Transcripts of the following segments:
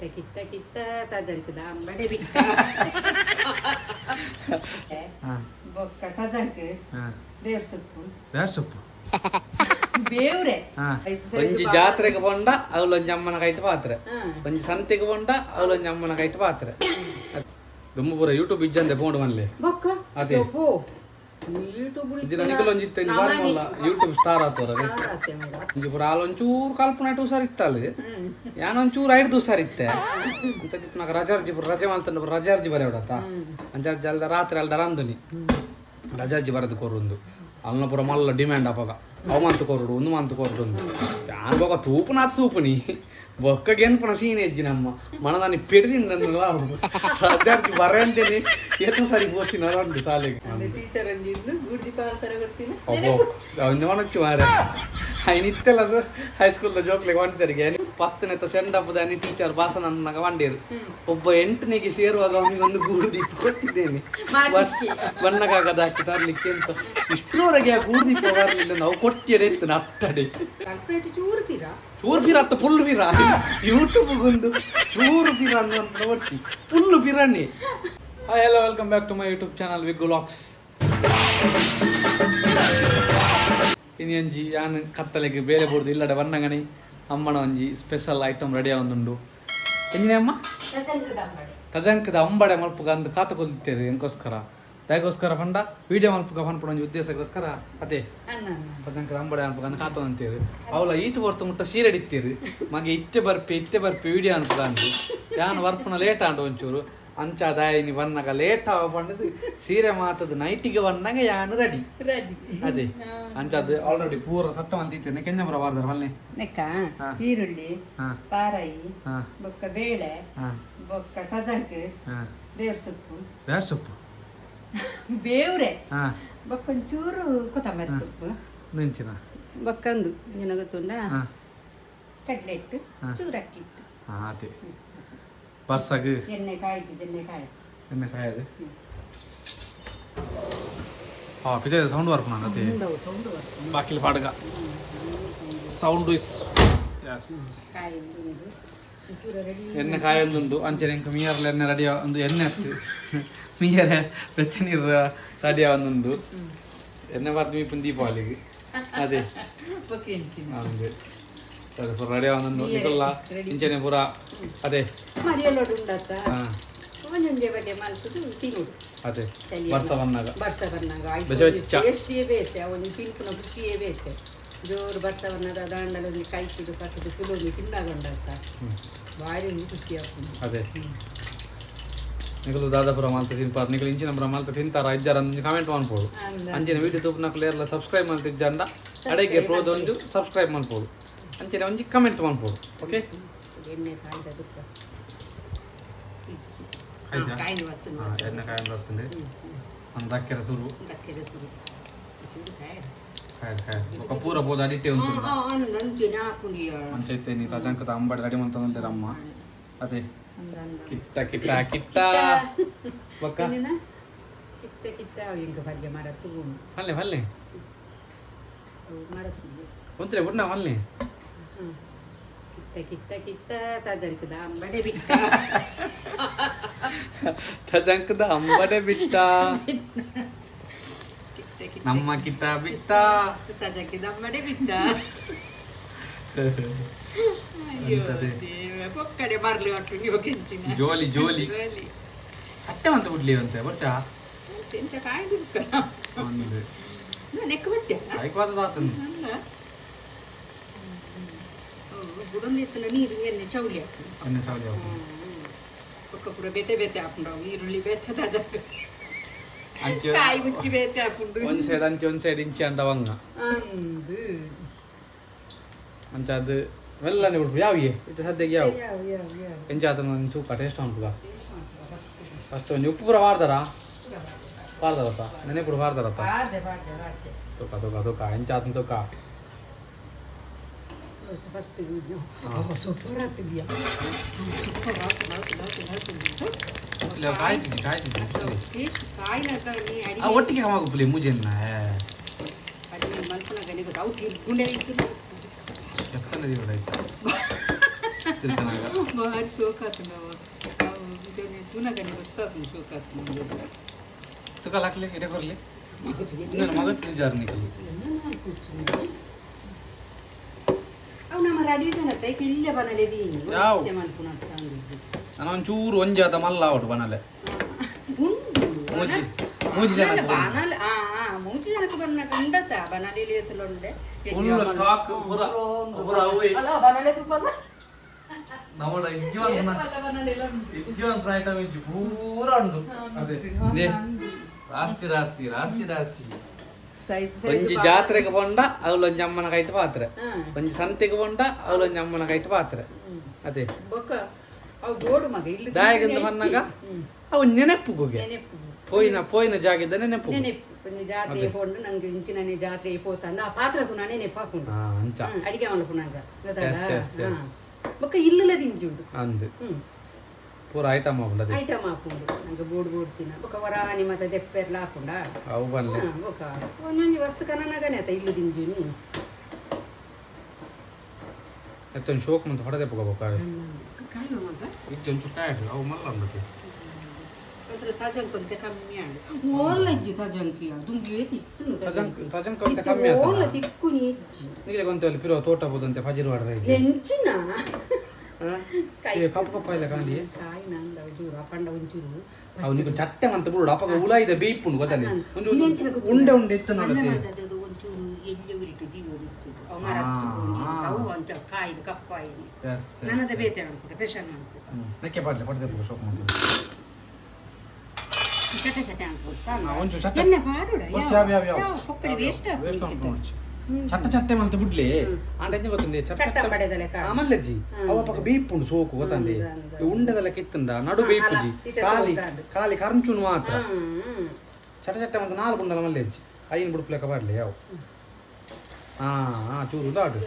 ಕಿತ್ತ ಕಿತ್ತ ಕಿತ್ತ ತಜಂಕದ ದಾಂಬಡೆ ಬಿಟ್ಟ ಹಾಂ ಬೊಕ್ಕ ತಜಂಕ್ ಹಾಂ ಬೇವ್ ಸೊಪ್ಪು ಬೇವ್ ಸೊಪ್ಪು ಬೇವ್ರೆ ಒಂಜಿ. ಜಾತ್ರೆಗೆ ಬಂಡ ಅವಳೊಂಜಿ ಅಮ್ಮನ ಕೈಟ್ ಪಾತ್ರೆ. ಒಂಜಿ ಸಂತೆಗೆ ಬಂಡ ಅವಳೊಂಜಿ ಅಮ್ಮನ ಕೈಟ್ ಪಾತ್ರೆ ದುಮ್ಮಪುರ ಪೂರ ಯೂಟ್ಯೂಬ್ ಇಜ್ಜಂದೆ ಫೋನ್ ಮನ್ಲೆ ಬೊಕ್ಕ ಅದೇ. ಯೂಟ್ಯೂಬ್ ಯೂಟ್ಯೂಬ್ ಸ್ಟಾರ್ ಆತವ್ರ ಪೂರ ಅಲ್ಲೊಂಚೂರು ಕಲ್ಪನೆ ಇಟ್ಟು ಹುಷಾರ್ ಇತ್ತಲ್ಲ ಯಾನೊಂಚೂರು ಐದು ದಿವಸ ಇತ್ತೆ. ಅಂತ ನಾಗ ರಜಾರ್ಜಿ ಪೂರ ರಜೆ ಮಾಡ್ತಾನೆ ರಜಾರ್ಜಿ ಬರೆ ಹೊಡತ್ತ ಅಂಚಾರ್ಜಿ ಅಲ್ದ ರಾತ್ರಿ ಅಲ್ದ ರಂದುನಿ. ರಜಾರ್ಜಿ ಬರೆದು ಕೊರೊಂದು ಅಲ್ನ ಪೂರ ಮಲ್ಲ ಡಿಮ್ಯಾಂಡ್ ಅಪಗ ಅವ ಮಂತ್ ಕೊರಡು ಒಂದು ಮಂತ್ ಕೊರಡು ಒಂದು ಯಾನ್ ಬೊಕ ತೂಪುನಾತ್ ಸೂಪುನಿ ಬೊಕ್ಕಗೆ ಎನ್ಪುನ ಸೀನ್ ಎಜ್ಜಿ ನಮ್ಮ ಮನದಾನಿ ಪೆಡ್ದಿಂದ ರಜಾರ್ಜಿ ಬರೆ ಅಂತೇನಿ ಎತ್ತು ಸರಿ ಪೋಸ್ತಿನ ಉಂಟು ಶಾಲೆಗೆ ಟೀಚರ್ ಅಂದಿದ್ದು ಗುಡ್ದಿ ಪಾಲ್ತರ ಗೊತ್ತಿನ ಅಬ್ಬೋ ಒಂದು ಮನಚ್ಚು ಮಾರೆ ಆಯ್ನ ಇತ್ತೆಲ್ಲ ಅದು ಹೈಸ್ಕೂಲ್ದ ಜೋಕ್ಲಿಗೆ ಹೊಂಟರಿಗೆ ಪತ್ತನೆ ಸೆಂಡ್ ಹಬ್ಬದ ಅನಿ ಟೀಚರ್ ಭಾಷಣ ನನಗೆ ವಂಡಿರು ಒಬ್ಬ ಎಂಟನಿಗೆ ಸೇರುವಾಗ ಅವನಿಗೊಂದು ಗೂಡು ದೀಪ ಕೊಟ್ಟಿದ್ದೇನೆ. ಬಣ್ಣಗಾಗದ ಹಾಕಿ ತರಲಿಕ್ಕೆ ಅಂತ. ಇಷ್ಟರವರೆಗೆ ಆ ನಾವು ದೀಪ ಬರಲಿಲ್ಲ ನಾವು ಕೊಟ್ಟಿಯರೆ ಇತ್ತು ಅಟ್ಟಡೆ ಚೂರು ಪಿರ? ಅತ್ತ ಫುಲ್ ಪಿರ. ಯೂಟ್ಯೂಬ್ಗೊಂದು ಚೂರು ಪಿರ ಅನ್ನುವಂತ ಒಟ್ಟಿ full ಪಿರಾಣಿ hi hello welcome back to my YouTube channel wig vlogs ಇನ್ನು ಒಂಜಿ ಯಾನ್ ಕತ್ತಲೆಗೆ ಬೇರೆ ಬೋರ್ದು ಇಲ್ಲಡೆ ಬನ್ನಗಣಿ ಅಮ್ಮನ ಒಂಜಿ ಸ್ಪೆಷಲ್ ಐಟಮ್ ರೆಡಿ ಆವೊಂದುಂಡು ಎಂಜಿನ ಅಮ್ಮ ತಜಂಕದ ಅಂಬಡೆ ಮಲ್ಪಗ ಅಂದು ಕಾತ ಕೊಲ್ತೇವೆ ಎಂಕೋಸ್ಕರ ದಯಗೋಸ್ಕರ ಪಂಡ ವಿಡಿಯೋ ಮಲ್ಪಗ ಪನ್ಪಡ ಒಂಜಿ ಉದ್ದೇಶಕ್ಕೋಸ್ಕರ ಅದೇ ತಜಂಕದ ಅಂಬಡೆ ಮಲ್ಪಗ ಅಂದು ಕಾತ ಅಂತೇವೆ ಅವಳ ಈತು ಬರ್ತು ಮುಟ್ಟ ಸೀರೆ ಇಡ್ತೀರಿ ಮಗೆ ಇತ್ತೆ ಬರ್ಪೆ ಇತ್ತೆ ಬರ್ಪಿ ವಿಡಿಯೋ ಅನ್ಪಗ ಅಂದು ಯಾನ್ ವರ್ಪುನ ಲೇಟ್ ಆಂಡು ಒಂಚೂರು ಅಂಚ ಬಂದಾಗ ಲೇಟ್ ಆಗ ಸೀರೆ ಮಾತದ ನೈಟಿಗೆ ಬಂದಾಗ ಯಾನು ರೆಡಿ? ರೆಡಿ. ಅದೇ. ಅಂಚಾದ ಆಲ್ರೆಡಿ ಪೂರ ಸಟ್ಟ ಅಂತಿತ್ತೇನೆ ಕೆಂಜಮರ ಬಾರ್ದಾರ ಮಲ್ಲೆ. ನೆಕ್ಕ. ಈರುಳ್ಳಿ ಪಾರಾಯಿ ಹಾ. ಬೊಕ್ಕ ಬೇಳೆ ಹಾ. ಬೊಕ್ಕ ತಜಂಕ್ ಹಾ. ಬೇವ್ ಸೊಪ್ಪು. ಬೇವ್ ಸೊಪ್ಪು? ಬೇವ್ರೆ? ಹಾ. ಬೊಕ್ಕ ಒಂಚೂರು ಕೊತ್ತಂಬರಿ. ಸೊಪ್ಪು. ನೆಂಚಿನ? ಬೊಕ್ಕಂದು ನಿನಗೊತ್ತುಂಡ ಹಾ. ಕಡ್ಲೆಟ್ಟು ಹಾ. ಚೂರು ಅಕ್ಕಿ ಇಟ್ಟು. ಹಾ ಅದೇ. ಬರ್ಸಾಗ ಎಣ್ಣೆ ಕಾಯ್ತಿದ್ದು ಎಣ್ಣೆ ಕಾಯಿ ಎಣ್ಣೆ ಕಾಯದು ಹಾ ಪಿಜೆ ಸೌಂಡ್ ವರ್ಕ್ ನಾನು ಅದೇ ಸೌಂಡ್ ಬರ್ತದೆ ಬಾಕಿಲ್ ಪಾಡ್ಗ ಸೌಂಡ್ ಇಸ್ ಯಸ್ ಕಾಯಿ ಒಂದು ಒಂಚೂರು ರೆಡಿ ಎಣ್ಣೆ ಕಾಯೊಂದುಂಡು ಅಂಚನೆ ಇಂಕ ಮೀಯರ್ಲ ಎಣ್ಣೆ ರೆಡಿ ಒಂದು ಎಣ್ಣೆ ಹತ್ತು ಮೀಯರ ಬೆಚ್ಚ ನೀರು ರೆಡಿ ಆವೊಂದುಂಡು ಎಣ್ಣೆ ಬರ್ದು ಮೀಪನ್ ದೀಪಾವಳಿಗೆ ಅದೇ ಬೊಕ್ಕ ಎಂಚಿನ ಹಂಗೆ ಅದು ಪೂರ ರೆಡಿ ಇದಲ್ಲ ready. ಇಂಚನೆ ಪೂರ ಅದೇ. ಮರಿಯಲ್ಲೋಡು ಉಂಡತ್ತ ಒಂದೊಂದೇ ಬಡ್ಡೆ ಮಲ್ತದು ತಿನ್ನುದು ಅದೇ. ಬರ್ಸ ಬಂದಾಗ. ಬರ್ಸ ಬೆಚ್ಚ. ಟೇಸ್ಟಿಯೇ ಬೇತೆ ಅವನು ತಿನ್ಪುನ ಖುಷಿಯೇ ಬೇತೆ. ಜೋರು ಬರ್ಸ ಬರ್ನದ ದಾಂಡಲೊಂದು ಕೈ ಕಿಡು ಕಟ್ಟದು ಕುಲೋನಿ ತಿಂದಾಗೊಂಡತ್ತ ಹ್ಮ್. ಭಾರಿ ಖುಷಿ ಆಗ್ತದೆ. ಅದೇ. ನಿಗಲು ದಾದಾಪುರ ಮಾಲ್ತ ತಿನ್ಪಾರ. ನಿಗಲು ಇಂಚಿನ ಪುರ ಮಾಲ್ತ ತಿಂತಾರ ಇಜ್ಜಾರ ಅಂತ ಕಮೆಂಟ್ ಮಾಡ್ಬೋದು. ಅಂಚಿನ ವಿಡಿಯೋ ತೂಪು ನಕಲು ಎಲ್ಲ ಸಬ್ಸ್ಕ್ರೈಬ್ ಮಾಡ್ತಿದ್ದ ಇಜ್ಜಂಡ ಅಡೆಗೆ ಪ್ರೋದೊಂದು ಸಬ್ಸ್ಕ್ರೈಬ್ ಮಾಡ್ಬೋದು. ಅಂಚಿನ ಒಂಜಿ ಕಮೆಂಟ್ ಮಾಡ್ಬೋದು ಓಕೆ ಎಣ್ಣೆ ಕಾಯ್ದ ದುಃಖ ಆಯ್ತಾ? ಕಾಯ್ದು ಬತ್ತು ಎಣ್ಣೆ ಕಾಯಿ ಬರ್ತದೆ ಒಂದು ಸುರು. ಸುರು. ఒక ಉಂಟು. ಆ, ಅಂದ್ ಅಂಚಿನ ಹಾಕುಂಡಿಯ ಅಂಚೈತೆ ನೀ ತಜಂಕದ ಅಂಬಡಿ ರೆಡಿ ಮಂತ ಅಮ್ಮ ಅದೇ. ಅಂದ ಅಂದ ಕಿತ್ತ ಕಿತ್ತ ತಜಂಕದ ಅಂಬಡೆ ಬಿಟ್ಟ ನಮ್ಮ ಕಿತ್ತ ಬಿಟ್ಟ ತದರ್ಕದ ಅಂಬಡೆ ಬಿಟ್ಟ ಪೊಕ್ಕಡೆ ಬರ್ಲಿ ಒಟ್ಟು ನೀವು ಕೆಂಚಿನ ಜೋಲಿ ಜೋಲಿ ಜೋಲಿ ಅಟ್ಟೆ ಅಂತ ಬಿಡ್ಲಿ ಅಂತ ಬರ್ಚಾ ಎಂತ ಕಾಯ್ದು ಒಂದು ನೆಕ್ಕ ಬಟ್ಟೆ ಆತನು ಬುಡೊಂದು ಎತ್ತಿನ ನೀರು ಎಣ್ಣೆ ಚೌಲಿ. ಪಕ್ಕ ಪುರ ಬೇತೆ ಬೇತೆ ಹಾಕೊಂಡು ಈರುಳ್ಳಿ ಬೇತೆ ತದರ್ಕ ಕಾಯಿ ಮುಚ್ಚಿ ಬೇತೆ ಹಾಕೊಂಡು ಒಂದು ಸೈಡ್ ಅಂಚೆ ಒಂದು ಸೈಡ್ ಇಂಚೆ ಅಂತ ವಂಗ ಅಂದು. ಅಂಚೆ ಅದು ಮೆಲ್ಲನೆ ಬಿಡ್ಬು ಯಾವಿಗೆ ಇದು ಸದ್ಯಕ್ಕೆ ಯಾವ? ಎಂಚ ಆತನ ಒಂದು ಸೂಪ ಟೇಸ್ಟ್ ಉಂಟು ಫಸ್ಟ್ ಒಂದು ಉಪ್ಪು ಪೂರ ವಾರ್ದಾರ ವಾರ್ದಾರತ್ತ ನೆನೆ ಪೂರ ಬಾರ್ದೆ. ತೂಕ ತೂಕ ತೂಕ. ಎಂಚೆ ಆತನ ತೂಕ. ದಿವಡ ಆಯ್ತು ತಿರ್ಕನಾಗ ಭಾರಿ ಶೋಕ ಆತು ನಾವು ತುನಗನೆ ಗೊತ್ತಾತು ಶೋಕ ಆತು ನಮ್ಗೆ ತುಕಾಲ ಹಾಕ್ಲಿ ಇಡೆ ಕೊರ್ಲಿ ನನ್ನ ಮಗ ಜಾರ್ ನಿಕಲು ಅವು ನಮ್ಮ ರೆಡಿ ಜನತ ಇಲ್ಲೇ ಬನಲೆ ದೀನಿ ಯಾವ್? ಮಲ್ಪುನ ಅಂತ ಅಂದಿದ್ದು ನಾನು ಒಂಚೂರು ಒಂಜಾತ ಮಲ್ಲ ಅವಡು ಬನಲೆ ಉಂಟು ಮೂಜಿ ಮೂಜಿ ಜನ ಬನಲ್ ಆ ಆ ಮೂಚಿ ಜನಕ್ಕೆ ಬನ್ನ ಕಂಡತ ಬನಲಿ ಎತ್ತಲೊಂಡೆ ಫುಲ್ ಸ್ಟಾಕ್ ಪೂರ ಪೂರ ಅವೇ ಅಲ್ಲ ಬನಲೆ ತುಪ್ಪಲ್ಲ ನಮ್ಮಳ ಇಜ್ಜಿವನ್ ಇಜ್ಜಿವನ್ ಐಟಮ್ ಇಜ್ಜಿ ಪೂರ ಉಂಡು ಅದೇ ನೇ. ರಾಸಿ ರಾಸಿ ರಾಸಿ ರಾಸಿ ಸೈಜ್ ಒಂಜಿ ಜಾತ್ರೆಗೆ ಪೋಂಡ ಅವಳೊಂಜಿ ಅಮ್ಮನ ಕೈಟ್ ಪಾತ್ರೆ. ಒಂಜಿ ಸಂತೆಗೆ ಪೋಂಡ ಅವಳೊಂಜಿ ಅಮ್ಮನ ಕೈಟ್ ಪಾತ್ರೆ. ಅದೇ. ಬೊಕ್ಕ ಅವು ಬೋಡು ಮಗ ಇಲ್ಲಿ ದಾಯಗಿಂದ ಬಂದಾಗ ಅವು ನೆನಪುಗುಗೆ ನೆನೆಪು ಪೋಯಿನ ಪೋಯಿನ ಜಾಗಿದ್ದ ನೆನಪು ನೆನೆಪು. ಒಂಜಿ ಜಾತ್ರೆ ಪೋಂಡು ನಂಗೆ ಇಂಚಿನ ಜಾತ್ರೆ ಪೋತಂದ ಆ ಪಾತ್ರ ತುನ ನೆನೆಪು ಹಾಕೊಂಡು. ಅಡಿಗೆ Yes, yes, yes. ಬೊಕ್ಕ ಇಲ್ಲಲ ದಿಂಜುಂಡು ಅಂದು. ಹ್ಮ್. ಪೂರ ಐಟಮ್ ಅದೇ ಐಟಮ್ ಹಾಕೊಂಡು ನಂಗೆ ಬೋಡ್ ಬೋಡ್ ತಿನ್ನ ಬೊಕ್ಕ ವರಾಣಿ ಮತ್ತೆ ದೆಪ್ಪೆರ್ಲ ಹಾಕೊಂಡ? ಅವು ಬನ್ಲೆ ಹ್ಮ್, ಬೊಕ್ಕ ಒಂದೊಂದು ವಸ್ತು ಕನನಗನೆ ಆತ ಇಲ್ಲಿ ದಿಂಜುನಿ ಎತ್ತೊಂದು ಶೋಕ್ ಮಂತ ಹೊಡೆದೆ ಕಾಯ್ವ ಮಗ ಇಜ್ಜೊಂಚು ಟಯರ್ಡ್ ಅವು ಮಲ್ಲ ಉಂಡತಿ ಅದ್ರ ತಜಂಕ್ ಅಂತ ಕಮ್ಮಿ ಆಡು ಓಲ್ಲ ಇಜ್ಜಿ ತಜಂಕಿಯ ದುಂಗಿ ಏತಿ ಇತ್ತು ತಜಂಕ್. ತಜಂಕ್ ಅಂತ ಕಮ್ಮಿ ಆತ ಓಲ್ಲ ತಿಕ್ಕುನಿ ಇಜ್ಜಿ. ನಿಗಲೆ ಗೊಂತಲ್ಲಿ ಪಿರೋ ತೋಟ ಬೋದಂತೆ ಫಜಿರ್ ವಾಡ್ರೆ ಎಂಚಿನ? ಕಾಯಿ ಕಪ್ಪು ಕಪ್ಪ ಇಲ್ಲ ಕಾಯಿ ನಂದ ಜೂರು ಅಪ್ಪಂಡ ಒಂಚೂರು ಅವನಿಗೆ ಚಟ್ಟೆ ಅಂತ ಬಿಡು ಅಪ್ಪ ಉಳ ಇದೆ ಬೇಯ್ಪುಂಡು ಗೊತ್ತಲ್ಲಿ ಒಂದು ಉಂಡೆ ಉಂಡೆ ಇತ್ತು ನೋಡತ್ತೆ ಅದು ಒಂಚೂರು ಎಲ್ಲಿ ಅವು ಮರ ನನದ ಆ. ಅವು ಅಂತ ಕಾಯ್ದು ಕಪ್ಪಾಯಿ ನನ್ನದ ಬೇತೆ ಅನ್ಕೋತ ನೆಕ್ಕೆ ಪಾಡ್ಲೆ ಪಡ್ದೆ ಒಂಚೂರು ಚಟ್ಟೆ ಎಣ್ಣೆ ಪಾಡುಡ ಒಂಚೂರು ಯಾವ ಯಾವ ಯಾವ ವೇಸ್ಟ್ ಮಾಡ್ಕೊಂಡು ಚಟ್ಟ ಚಟ್ಟೆ ಮಂತ ಬಿಡ್ಲಿ. ಆಂಡೆ ಗೊತ್ತಂದೆ ಚಟ್ಟ ಚಟ್ಟ ಪಡೆದಲೆ ಕಾಡು ಆಮಲ್ಲಜ್ಜಿ ಅವ ಪಕ್ಕ ಬೀಪುಂಡು ಸೋಕು ಗೊತ್ತಂದೆ ಈ ಉಂಡೆದೆಲ್ಲ ಕಿತ್ತಂದ ನಡು ಬೀಪುಜಿ ಇತ್ತೆ ಕಾಲಿ ಸೋಕಾಡು. ಕಾಲಿ ಕರಂಚುನು ಮಾತ್ರ. ಹ್ಮ್ ಚಟ್ಟ ಚಟ್ಟೆ ಮಂತ ನಾಲ್ಕು ಉಂಡಲ ಮಲ್ಲೆಜ್ಜಿ. ಐನ್ ಬಿಡ್ಪ್ಲೆಕ್ಕ ಬರ್ಲಿ ಯಾವ? ಹಾ ಹಾ ಚೂರು ದಾಡು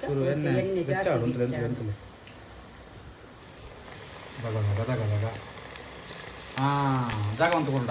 ಚೂರು ಎಣ್ಣೆ ಎಣ್ಣೆ ಬೆಚ್ಚಾಡು ಜಾಸ್ತಿ ಅಂತಲೇ ಅಂತಲೇ ಅಂತಲೇ ಗಗ ಗಗ ಗಗ ಗಗ ಹಾ ಜಾಗ ಅಂತ ಕೊಡ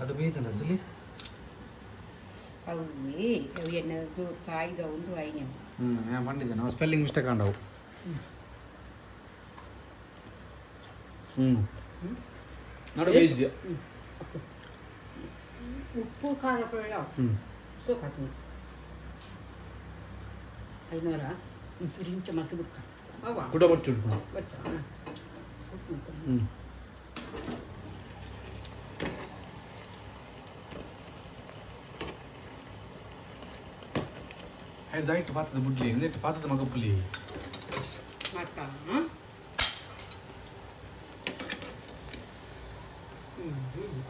అటుపోయింది అసలు అవి అవి ఎన్నో కాయిగా ఉందో అయినా పండించాను స్పెల్లింగ్ మిస్టేక్ అండవు ఉప్పు కారపడ సో కాదు అయినారా ఇంచురించి మత్తు బుట్ట కూడా వచ్చి ಐದು ಐಟು ಪಾತ್ರದ ಬುಡ್ಲಿ ಒಂದಿಟ್ಟು ಪಾತ್ರದ ಮಗ ಪುಲಿ ಮತ್ತ ಹ್ಮ್ ಹ್ಮ್.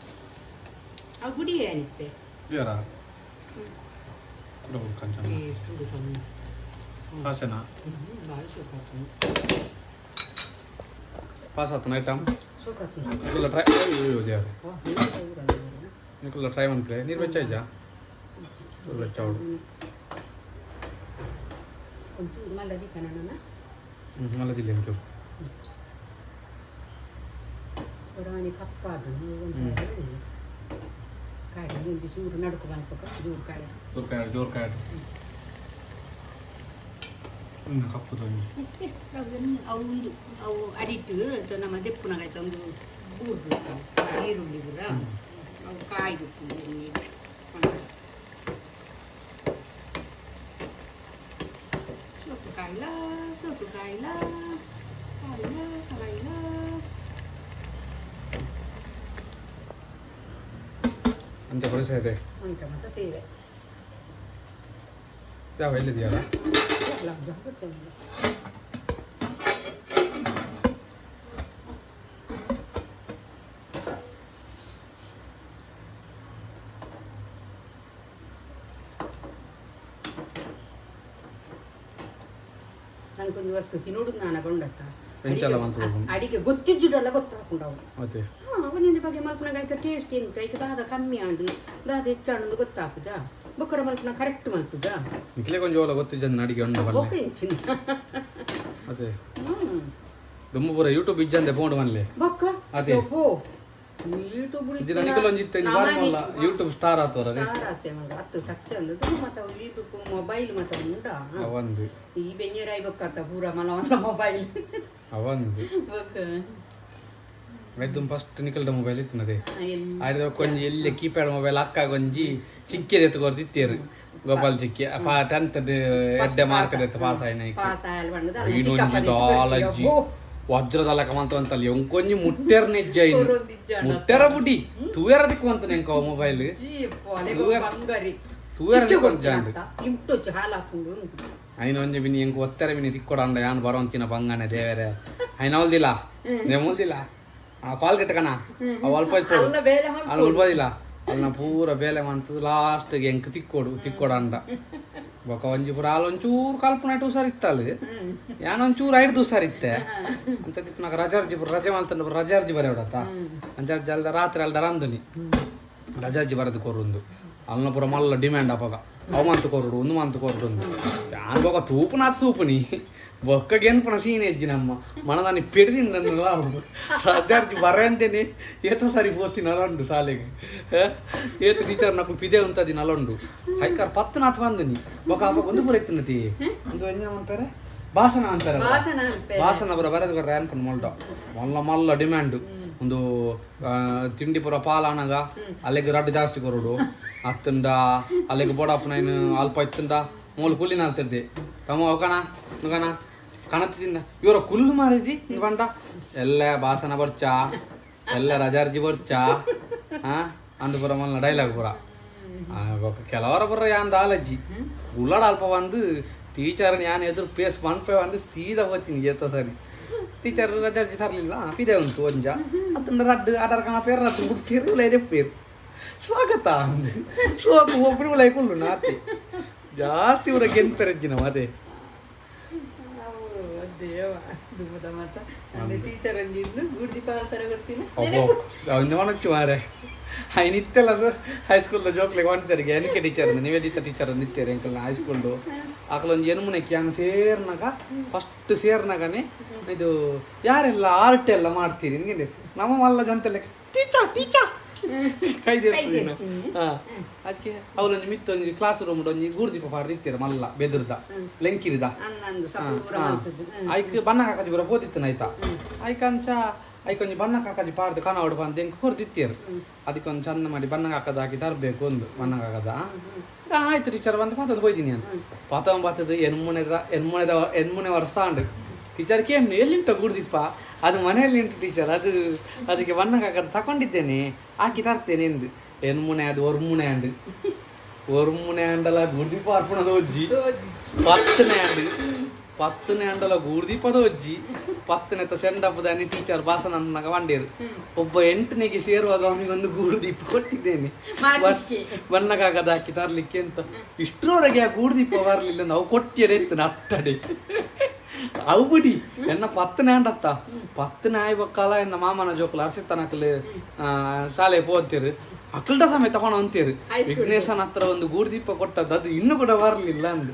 ಆ ಗುಡಿ ಏನಿತ್ತೆ ಬೇರ ಗುಡ ಕಂಚನ ಎಷ್ಟು ಗೊತ್ತಲ್ಲ? ಪಾಸನ ಹ್ಮ್, ಭಾಳ ಸೋಕಾತು ಪಾಸ್ ಆತನ ಐಟಮ್ ಸೋಕಾತು ನಿಕುಲ್ಲ ಟ್ರೈ ಅಯ್ಯೋ ದೇವ್ರೆ ವಾ, ನೀರು ಊರಲ್ಲ ಇವ್ರು. ನಿಕುಲ್ಲ ಟ್ರೈ ಮಾಡ್ಕ್ಲೆ ನೀರು ಬೆಚ್ಚ ಫುಲ್ ಬೆಚ್ಚ ಅವಡು ಒಂಚೂರು ಮಲ್ಲದಿ ಕನ್ನಡನ ಹ್ಞೂ ಮಲದಿಲ್ಲ ಒಂಚೂರು ಹೊರಾಣಿ ಕಪ್ಪಾದು ಒಂಚೂರು ಕಾಯಿ ಒಂದು ಚೂರು ನಡುಕು ಮಾಡ್ಬೇಕು ಚೂರು ಕಾಯಿ ಜೋರ್ ಕಾಯ ಜೋರ್ ಕಾಯ ಹ್ಞೂ ಕಪ್ಪು ತೊಂದು ಅದನ್ನು ಅವು ಒಂದು ಅವು ಅಡಿಟ್ಟು ಅದು ನಮ್ಮ ದೆಪ್ಪುನಾಗಾಯ್ತು ಒಂದು ಊರು ಈರುಳ್ಳಿ ಬುಡ ಅವು ಕಾಯ್ದು ಸೊಪ್ಪು ಕಾಯಿಲ ಸೊಪ್ಪು ಕಾಯಿಲ ಕಾಯಿಲ ಕಾಯಿಲ ಅಂತ ಪರಿಸರ ಇದೆ ಅಂತ ಮತ್ತೆ ಸೇವೆ ಯಾವ ನಂಗೊಂದು ವಸ್ತು ತಿನ್ನುಡು ನಾನು ಮಂತು ಅಡಿಗೆ ಗೊತ್ತಿಜ್ಜುಡಲ್ಲ ಗೊತ್ತಾಕೊಂಡು ಅವನು ಹಾ ಅವನಿಂದ ಬಗ್ಗೆ ಮಲ್ಪನಾಗ ಆಯ್ತು ಟೇಸ್ಟ್ ಏನು ಈಗ ದಾದ ಕಮ್ಮಿ ಆಂಡು ದಾದ ಹೆಚ್ಚಾಂಡು ಗೊತ್ತಾಪುಜ ಬೊಕ್ಕರ ಮಲ್ಪನ ಕರೆಕ್ಟ್ ಮಲ್ಪುಜ ಇಟ್ಲೆ ಕೊಂಚ ಓಲ ಗೊತ್ತಿಜ್ಜನ ಅಡಿಗೆ ಉಂಡು ಬೊಕ್ಕ ಇಂಚಿನ. ಅದೇ ಹ್ಮ್. ದುಮ್ಮು ಪೂರ ಯೂಟ್ಯೂಬ್ ಇಜ್ಜಂದೆ ಫೋನ್ ಬನ್ಲೆ ಬೊಕ್ಕ? ಅದೇ. ಯೂಟ್ಯೂಬ್ ಬಾರಿ ಮಲ್ಲ ಯೂಟ್ಯೂಬ್ ಸ್ಟಾರ್ ಆತವ್ರೆ ಸ್ಟಾರ್ ಆತೆ ಮಗ ಅತ್ತು ಸತ್ಯ ಅನ್ನೋದು ಮತ್ತೆ ಯೂಟ್ಯೂಬ್ ಮೊಬೈಲ್ ಮತ್ತೆ ಉಂಡ ಅವಂದು ಈ ಬೆಂಜರಾಯಿ ಬೊಕ್ಕಾತ ಪೂರ ಮಲವಂತ ಮೊಬೈಲ್ ಅವಂದು ಮೆದ್ದು ಫಸ್ಟ್ ನಿಕಲ್ಡ ಮೊಬೈಲ್ ಇತ್ತಿನದೆ ಆಯ್ತು ಕೊಂಜಿ ಎಲ್ಲಿ ಕೀಪ್ಯಾಡ್ ಮೊಬೈಲ್ ಅಕ್ಕ ಗೊಂಜಿ ಚಿಕ್ಕಿದ ಎತ್ಕೊರ್ತಿತ್ತೇರು ಗೋಪಾಲ್ ಚಿಕ್ಕಿ. ಟೆಂತ್ ಎಡ್ಡೆ ಮಾರ್ಕ್ ಪಾಸ್ ಆಯ್ನ ಪಾಸ್ ಆಯಲ್ ಬಂದದ ವಜ್ರದಲಕ ಮಂತ್ರ ಅಂತಲ್ಲಿ ಎಂಕೊಂಜಿ ಮುಟ್ಟೆರ್ ನಿಜ್ಜ ಇನ್ನು ಮುಟ್ಟೆರ ಬುಡಿ ತೂವೆರ ದಿಕ್ಕುವಂತ ನೆಂಕ ಮೊಬೈಲ್ ತೂವೆರ ದಿಕ್ಕುವಂತ ಐನ ಒಂಜಿ ಬಿನಿ ಎಂಕ್ ಒತ್ತೆರ ಬಿನಿ ತಿಕ್ಕೊಡಂಡ ಯಾನ್ ಬರೋಂಚಿನ ಬಂಗಾನೆ ದೇವೆರೆ. ಐನ ಹೊಲ್ದಿಲ್ಲ ನೇ ಮುಲ್ದಿಲ್ಲ ಆ ಕಾಲ್ ಕಟ್ಟಕಣ ಅವ್ ಅಲ್ಪ ಇತ್ತು ಅಲ್ಲಿ ಉಳ್ಬೋದಿಲ್ಲ? ಅಲ್ಲಿ ನಾ ಪೂರ ಬೇಲೆ ಮಂತದ ಲಾಸ್ಟ್ಗೆ ಎಂಕ್ ತಿಕ್ಕೊಡು ತಿಕ್ಕೊಡಂಡ ಬೊಕ ಒಂಜಿ ಪೂರ ಅಲ್ಲಿ ಒಂಚೂರು ಕಲ್ಪನೆ ಇಟ್ಟು ಯಾನ್ ಒಂಚೂರು ಐದು ಹುಷಾರ್ ಇತ್ತೆ. ಅಂತ ನಾಗ ರಜಾರ್ಜಿ ಪೂರ ರಜೆ ಮಲ್ತಂಡ ರಜಾರ್ಜಿ ಬರೆ ಹೊಡತ್ತ ಅಂಚಾರ್ಜಿ ಅಲ್ದ ರಾತ್ರಿ ಅಲ್ದ ರಂದುನಿ. ರಜಾರ್ಜಿ ಬರದು ಕೊರೊಂದು ಅಲ್ನ ಪೂರ ಮಲ್ಲ ಡಿಮ್ಯಾಂಡ್ ಅಪಗ ಅವ ಮಂತ್ ಕೊರುಡು ಒಂದು ಮಂತ್ ಕೊರುಡು ಯಾನ್ ಬೊಕ ತೂಪುನಾತ್ ತೂಪುನಿ. ತೂಪು ಎನ್ಪುನ ಸೀನ್ ಎಜ್ಜಿ ನಮ್ಮ ಮನದಾನಿ దాన్ని ಅಂತೇನೆ ಏತೋ ಸರಿ ಪೋತಿ ನಲೊಂಡು ಶಾಲೆಗೆ. ಹ? ಏತು ಟೀಚರ್ ನಕ್ಕು ಪಿದೆ ಉಂತದಿ ನಲೊಂಡು. ಹೈಕರ್ ಪತ್ತನಾಥ್ ಬಂದನಿ. ಬೊಕ ಅಪ್ಪ ಒಂದು ಪೂರ ಎತ್ತಿನತಿ ಒಂದು ಎಂಜ ಅಂತಾರೆ ಭಾಷಣ ಅಂತಾರೆ ಬಾಸನ ಭಾಷಣ ಬರ ಬರೆದು ಕೊಡ್ರೆ ಅನ್ಕೊಂಡು ಮೊಲ್ಡ ಮಲ್ಲ ಮಲ್ಲ ಡಿಮ್ಯಾಂಡ್. ಒಂದು ತಿಂಡಿ ಪುರ ಪಾಲನಗ ಅಲ್ಲಿಗೆ ರಡ್ಡು ಜಾಸ್ತಿ ಕೊರೋಡು. ಹತ್ತಂಡ ಅಲ್ಲಿಗೆ ಬೋಡಪ್ಪ ನೈನ್ ಅಲ್ಪ ಇತ್ತಂಡ. ಮೂಲ ಕೂಲಿನ ಆಗ್ತಿರ್ತಿ ತಮ್ಮ ಹೋಗೋಣ ನುಗಣ ಕಣತಿಂದ ಇವರ ಕುಲ್ಲು ಮಾರಿದಿ, ಬಂಡ. ಎಲ್ಲ ಬಾಸನ ಬರ್ಚ, ಎಲ್ಲ ರಜಾರ್ಜಿ ಬರ್ಚ, ಹಾ? ಅಂದು ಪುರ ಮಲ್ಲ ಡೈಲಾಗ್ ಪುರ. ಕೆಲವರ ಬರ ಯಾನ್ ದಾಲಜ್ಜಿ ಉಳ್ಳಾಡ ಅಲ್ಪ ಬಂದು ಟೀಚರ್ ಯಾನ್ ಎದುರು ಪೇಸ್ ಮನ್ಪೆ ಬಂದು ಸೀದಾ ಹೋಗ್ತೀನಿ ಏತ ಸರಿ. ಟೀಚರ್ ರಜಾರ್ಜಿ ತರಲಿಲ್ಲ ಪಿದೆ ಉಂಟು ಒಂಜ. ಅದನ್ನ ರಡ್ಡು ಆಡರ್ ಕಾಣ ಪೇರ್ ರಡ್ಡು ಮುಟ್ಟಿರು ಲೈದೆ ಪೇರು. ಸ್ವಾಗತ ಅಂದೆ. ಸ್ವಾಗ ಒಬ್ಬರು ಲೈಕುಳ್ಳು ನಾತಿ. ಜಾಸ್ತಿ ಗೆಂಪೆರಜ್ಜಿನ ಅದೇ ಅವರು ದೇವ ದುಮ್ಮದ ಮಾತ. ಅಂದ್ರೆ ಟೀಚರ್ ಅಂದಿದ್ದು ಗೂಡ್ ದೀಪಾವಳಿ ತರ ಗೊತ್ತಿನ ಅವನಕ್ಕೆ ಮಾರೆ ಐ ನಿತ್ತೆಲ್ಲ ಸರ್ ಹೈಸ್ಕೂಲ್ದ ಜೋಕ್ಲೆ ಕಾಣ್ತಾರೆ ಏನಕ್ಕೆ ಟೀಚರ್ ನಿವೇದಿತ ಟೀಚರ್ ನಿತ್ತಾರೆ ಅಂಕಲ್ ಹೈಸ್ಕೂಲ್ದು ಆಕಲೊಂದು ಎನ್ಮುನಕ್ಕೆ ಕ್ಯಾನ್ ಸೇರ್ನಗ ಫಸ್ಟ್ ಸೇರ್ನಗನೆ ಇದು ಯಾರೆಲ್ಲ ಆರ್ಟ್ ಎಲ್ಲ ಮಾಡ್ತೀರಿ ನಿಮಗೆ ನಮ್ಮ ಮಲ್ಲ ಜನತೆಲ್ಲ ಟೀಚರ್ ಟೀಚರ್! ಕೈದಿರ್ತೀನಿ. ಹಾ. ಅದಕ್ಕೆ ಅವಳೊಂದು ಮಿತ್ತೊಂಜಿ ಕ್ಲಾಸ್ ರೂಮ್ ಒಂಜಿ ಗೂರ್ದೀಪ ಪಾಡ್ದು ಇತ್ತೀರ ಮಲ್ಲ ಬೆದರ್ದ ಲೆಂಕಿರಿದ. ಐಕ್ ಬಣ್ಣ ಕಾಕಾಜಿ ಬರ ಹೋದಿತ್ತನ ಆಯ್ತಾ ಐಕ್ ಅಂಚ ಐಕ್ ಒಂಜಿ ಬಣ್ಣ ಕಾಕಜಿ ಪಾಡ್ದು ಕಣ ಹೊಡ್ ಬಂದು ಹೆಂಗೆ ಹೊರ್ದಿತ್ತೀರು ಅದಕ್ಕೆ ಒಂದು ಚಂದ ಮಾಡಿ ಬಣ್ಣ ಹಾಕದ ಹಾಕಿ ತರಬೇಕು ಒಂದು ಬಣ್ಣ ಹಾಕದ. ಆಯ್ತು ಟೀಚರ್ ಬಂದು ಪಾತದ ಹೋಯ್ತೀನಿ ಅಂತ ಎನ್ ಪಾತದ ಎನ್ಮುನೆದ ಎನ್ಮುನೆದ ಎನ್ಮುನೆ ವರ್ಷ ಅಂಡ್ ಟೀಚರ್ ಕೇಮ್ ಎಲ್ಲಿಂಟ ಗುಡ್ದಿಪ್ಪ ಅದು ಮನೆಯಲ್ಲಿ ಉಂಟು ಟೀಚರ್ ಅದು ಅದಕ್ಕೆ ಬಣ್ಣ ಹಾಕದ ತಕೊಂಡಿದ್ದೇನೆ ಹಾಕಿ ತರ್ತೇನೆ ಎಂದು. ಎನ್ಮುನೆ ಅದು ಒರ್ಮುನೆ ಅಂಡ್ ಒರ್ಮುನೆ ಅಂಡಲ ಗುಡ್ದಿಪ್ಪ ಅರ್ಪಣದ ಒಜ್ಜಿ. ಪತ್ತನೆ ಅಂಡ್ ಪತ್ತನೆ ಅಂಡಲ ಗೂರ್ದೀಪದ ಒಜ್ಜಿ. ಪತ್ತನೆತ್ತ ಸೆಂಡಪ್ಪದಾನಿ ಟೀಚರ್ ಭಾಷಣ ನನ್ನಗ ಬಂಡೇರು. ಒಬ್ಬ ಎಂಟನೆಗೆ ಸೇರುವಾಗ ಅವನಿಗೊಂದು ಒಂದು ಗೂರ್ದೀಪ ಕೊಟ್ಟಿದ್ದೇನೆ. ಬಣ್ಣಕ್ಕಾಗದ ಹಾಕಿ ತರ್ಲಿಕ್ಕೆ ಅಂತ ಇಷ್ಟರವರೆಗೆ ಆ ಗೂಡ್ದೀಪ ಬರಲಿಲ್ಲ ನಾವು ಕೊಟ್ಟಿಯರೆ ಇತ್ತು ಅವು என்ன ಎನ್ನ ಪತ್ತನೇ பத்து நாய் பக்கால ಎನ್ನ ಮಾಮನ ಜೋಕುಲು ಅರ್ಸಿತ್ತನಕಲ್ ಶಾಲೆ ಹೋಗ್ತೀರು. ಅಕ್ಕಲ್ಟ ಸಮೇತ ಹೊಣ ಅಂತೀರು. ವಿಘ್ನೇಶನ ಹತ್ರ ಒಂದು ಗೂಡ್ದೀಪ ಕೊಟ್ಟದ್ದು ಅದು ಇನ್ನೂ ಕೂಡ ಬರಲಿಲ್ಲ ಅಂದು.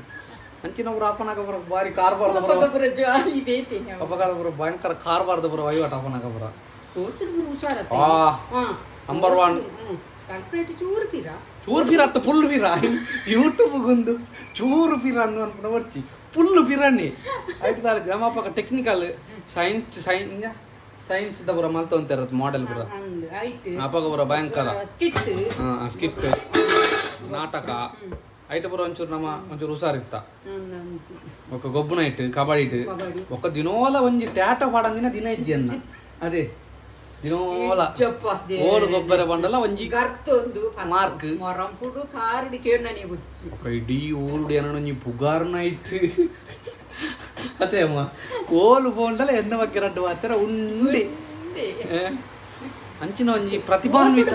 ಅಂಚಿನ ಒಬ್ರು ಅಪ್ಪನಾಗ ಬರ ಬಾರಿ ಕಾರ್ಬಾರ್ದ ಬರ ಅಪ್ಪಗಾಲ ಬರ ಭಯಂಕರ ಕಾರ್ಬಾರ್ದ ಬರ ವಹಿವಾಟ ಅಪ್ಪನಾಗ ಬರ ಆ ನಂಬರ್ ಒನ್ ಚೂರು ಪಿರ ಚೂರು ಪಿರ ಅತ್ತ ಫುಲ್ ಪಿರ. ಯೂಟ್ಯೂಬ್ಗೊಂದು ಚೂರು ಪಿರ ಅಂದು ಅನ್ಕೊಂಡು ಬರ್ಚಿ. ಫುಲ್ಲು ಬಿರಿಯಾನಿ. ಆಯ್ತು ಜಮಾಪಕ ಟೆಕ್ನಿಕಲ್ ಸೈನ್ಸ್ ಸೈನ್ ಸೈನ್ಸ್ ದ ಬರ ಮಲ್ತ ಅಂತ ಇರತ್ತೆ ಮಾಡೆಲ್ ಬರ ಅಪಗ ಬರ ಭಯಂಕರ. ಸ್ಕಿಟ್ ನಾಟಕ. ಐಟ ಬರ ಒಂಚೂರು ನಮ್ಮ ಒಂಚೂರು ಹುಷಾರಿತ್ತ. ಒಕ್ಕ ಗೊಬ್ಬನ ಇಟ್ಟು ಕಬಡ್ಡಿ ಒಕ್ಕ ದಿನೋಲ ಒಂಜಿ ಟ್ಯಾಟ ಪಾಡಂದಿನ ದಿನ ಇದ್ದಿಯನ್ನ ಅದೇ. ದಿನೋಲ ಓಡು ಗೊಬ್ಬರ ಬಂಡಲ ಒಂಜಿ ಗರ್ತೊಂದು ಮಾರ್ಕ್ ಮೊರಂ ಪುಡು ಪಾರಡಿ ಕೇರ್ನ ನೀ ಬುಚ್ಚಿ ಇಡೀ ಓರುಡು ಏನೊಂಜಿ ಪುಗಾರ್ನಾಯ್ತು ಅದೇ ಅಮ್ಮ ಓಲು ಬೋಂಡಲ ಎನ್ನ ಬಗ್ಗೆ ರಡ್ಡು ಮಾತ್ರ ಉಂಡಿ ಅಂಚಿನ ಒಂಜಿ ಪ್ರತಿಭಾನ್ವಿತ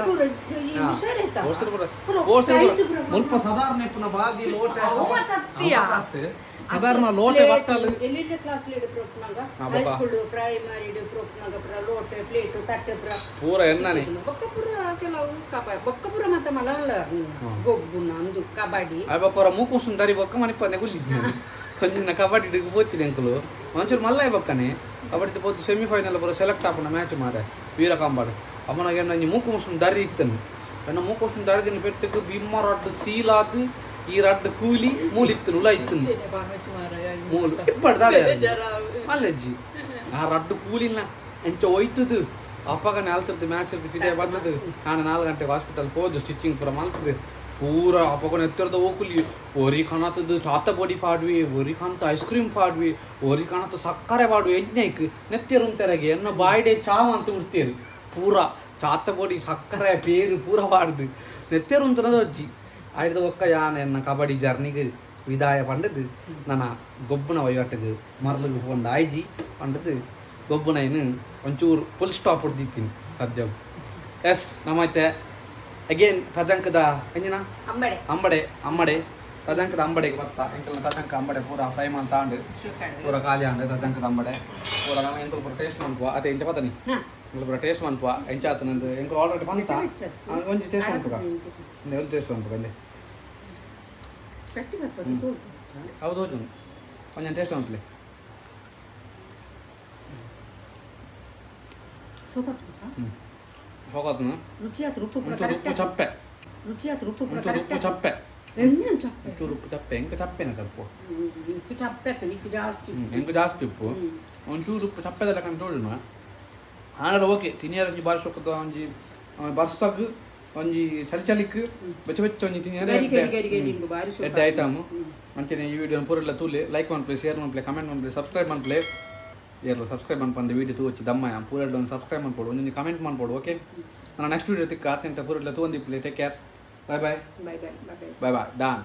ಮುಲ್ಪ ಸಾಧಾರಣ ಇಪ್ಪುನ ಬಾಗಿ ಲೋಟ ಅದಾರ ಲೋಟೆ ಬಟ್ಟಲು ಎಲ್ಲೆಲ್ಲ ಕ್ಲಾಸ್ ಲೇಡ್ ಪ್ರೊಪ್ನಾಗ ಹೈ ಸ್ಕೂಲ್ ಪ್ರೈಮರಿ ಡ್ ಪ್ರೊಪ್ನಾಗ ಪುರ ಲೋಟೆ ಪ್ಲೇಟ್ ತಟ್ಟೆ ಪುರ ಪೂರ ಎನ್ನನೆ ಬೊಕ್ಕ ಪುರ ಕೆಲವು ಕಬಾಯ್ ಬೊಕ್ಕ ಪುರ ಮತ್ತೆ ಮಲವಲ್ಲ ಗೊಬ್ಬುನ ಅಂದು ಕಬಾಡಿ ಅಬಕ್ಕೋರ ಮೂಕುಸುನ್ ದರಿ ಬೊಕ್ಕ ಮನೆ ಪನೆ ಗುಲ್ಲಿದ್ದೀನಿ కొంచెం కబడ్డీ ఇడికి పోతుంది అంకులు మంచూరు మళ్ళీ పక్కనే కబడ్డీ పోతే సెమీఫైనల్ పూర సెలెక్ట్ అప్పుడు మ్యాచ్ మారే వీరకాంబాడు అమ్మ నాకేమన్నా మూకు ముసం దరి ఇస్తాను ఏమన్నా మూకు ముసం దరి తిని పెట్టుకు భీమ్మ రొట్టు సీలాతి ಈ ರಡ್ಡು ಕೂಲಿ ಮೂಲಿತ್ತನು ಉಲ ಇತ್ತನು ಮೂಲು ಇಪ್ಪಡ್ದಾಲೆ ಮಲ್ಲಜ್ಜಿ ಆ ರಡ್ಡು ಕೂಲಿನ ಎಂಚ ಒಯ್ತದು. ಅಪ್ಪಗ ನಾಲ್ತದ್ದು ಮ್ಯಾಚ್ ಇರ್ತಿದೆ ಬಂದದ್ದು. ನಾನು ನಾಲ್ಕು ಗಂಟೆಗೆ ಹಾಸ್ಪಿಟಲ್ ಹೋದು ಸ್ಟಿಚಿಂಗ್ ಪೂರ ಮಲ್ತದೆ ಪೂರ ಅಪ್ಪಗನ ಎತ್ತರದ ಹೋಗುಲಿ ಒರಿ ಕಾಣತ್ತದು ಶಾತ ಬಡಿ ಪಾಡ್ವಿ, ಒರಿ ಕಾಣತ ಐಸ್ ಕ್ರೀಮ್ ಪಾಡ್ವಿ, ಒರಿ ಕಾಣತ ಸಕ್ಕರೆ ಪಾಡ್ವಿ ಎಜ್ಞೈಕ್ ನೆತ್ತಿರು ತೆರಗೆ ಎನ್ನ ಬಾಯ್ಡೆ ಚಾವ್ ಅಂತ ಬಿಡ್ತೀರಿ ಪೂರ ಚಾತ ಬಡಿ ಸಕ್ಕರೆ, ಪೇರು ಪೂರ ಪಾಡ್ದು. ನೆತ್ತಿರು ಅಂತನದು ಅಜ್ಜಿ. ಆಯ್ದ ಒಕ್ಕ ಯಾನ ಎನ್ನ ಕಬಡ್ಡಿ ಜರ್ನಿಗೆ ವಿದಾಯ ಪಂಡದು ನನ್ನ ಗೊಬ್ಬನ ವಹಿವಾಟಿಗೆ ಮರಲಿಗೆ ಒಂದು ಆಯ್ಜಿ ಪಂಡದು ಗೊಬ್ಬನ ಏನು ಒಂಚೂರು ಫುಲ್ ಸ್ಟಾಪ್ ಹೊಡ್ದಿತ್ತೀನಿ ಸದ್ಯ ಎಸ್ ನಮ್ಮೈತೆ ಅಗೇನ್ ತದಂಕದ ಎಂಜಿನ ಅಂಬಡೆ ಅಂಬಡೆ ಅಂಬಡೆ ತದಂಕದ ಅಂಬಡೆಗೆ ಬತ್ತ ಎಂಕಲ್ನ ತದಂಕ ಅಂಬಡೆ ಪೂರ ಫ್ರೈ ಮಾಡಿ ತಾಂಡು ಪೂರ ಖಾಲಿ ಆಂಡು ತದಂಕದ ಅಂಬಡೆ ಪೂರ ನಮ್ಮ ಎಂಕಲ್ ಪೂರ ಟೇಸ್ಟ್ ಮಾಡ್ಕೋ ಅದೇ ಎಂಚ ಪತನಿ ಹಾ ಇಲ್ಲ ಟೇಸ್ಟ್ ಮನ್ಪ ಹೆಂಚ ಆತನಂದು ಹೆಂಗೆ ಆಲ್ರೆಡಿ ಬಂತ ಒಂಜಿ ಟೇಸ್ಟ್ ಮನ್ಪಗ ಒಂದು ಟೇಸ್ಟ್ ಮನ್ಪಗ ಅಲ್ಲಿ ಹೌದು ಹೌದು ಒಂಜಿ ಟೇಸ್ಟ್ ಮನ್ಪಲಿ ಹೋಗೋದನ್ನ ರುಚಿಯಾದ ಉಪ್ಪು ಉಪ್ಪು ಚಪ್ಪೆ ರುಚಿಯಾದ ಉಪ್ಪು ಉಪ್ಪು ಚಪ್ಪೆ ಚಪ್ಪೆ ಉಪ್ಪು ಚಪ್ಪೆ ಹೆಂಗೆ ಚಪ್ಪೆನ ತಪ್ಪು ಉಪ್ಪು ಚಪ್ಪೆ ಜಾಸ್ತಿ ಹೆಂಗೆ ಜಾಸ್ತಿ ಉಪ್ಪು ಒಂಚೂರು ಉಪ್ಪು ಚಪ್ಪೆದಲ್ಲ ಕಂಡು ಆನಡ ಓಕೆ ತಿನಿಯರ್ ಒಂಜಿ ಬಾರಿ ಶೊಕ್ಕದ ಒಂಜಿ ಬರ್ಸಗ್ ಒಂಜಿ ಚಲಿಚಲಿಕ್ ಬೆಚ್ಚ ಬೆಚ್ಚ ಒಂಜಿ ತಿನಿಯರ್ ಎಡ್ಡೆ ಐಟಮ್. ಅಂಚನೆ ಈ ವಿಡಿಯೋ ಪೂರೆಲ್ಲ ತೂಲೆ ಲೈಕ್ ಮಾಡ್ಪ್ಲೆ ಶೇರ್ ಮಾಡ್ಪ್ಲೆ ಕಮೆಂಟ್ ಮಾಡ್ಪ್ಲೆ ಸಬ್ಸ್ಕ್ರೈಬ್ ಮಾಡ್ಪ್ಲೆ ಎಲ್ಲ ಸಬ್ಸ್ಕ್ರೈಬ್ ಮಾಡ್ಬಂದು ವಿಡಿಯೋ ತೂಚಿ ದಮ್ಮಯ ಪೂರೆಲ್ಲ ಒಂದು ಸಬ್ಸ್ಕ್ರೈಬ್ ಮಾಡ್ಬೋದು ಒಂದು ಕಮೆಂಟ್ ಮಾಡ್ಬೋದು ಓಕೆ ನಾನು ನೆಕ್ಸ್ಟ್ ವಿಡಿಯೋ ತಿಕ್ಕ ಆತ್ಯಂತ ಪೂರೆಲ್ಲ ತೂಂದಿಪ್ಲೆ take care bye bye bye bye bye bye Don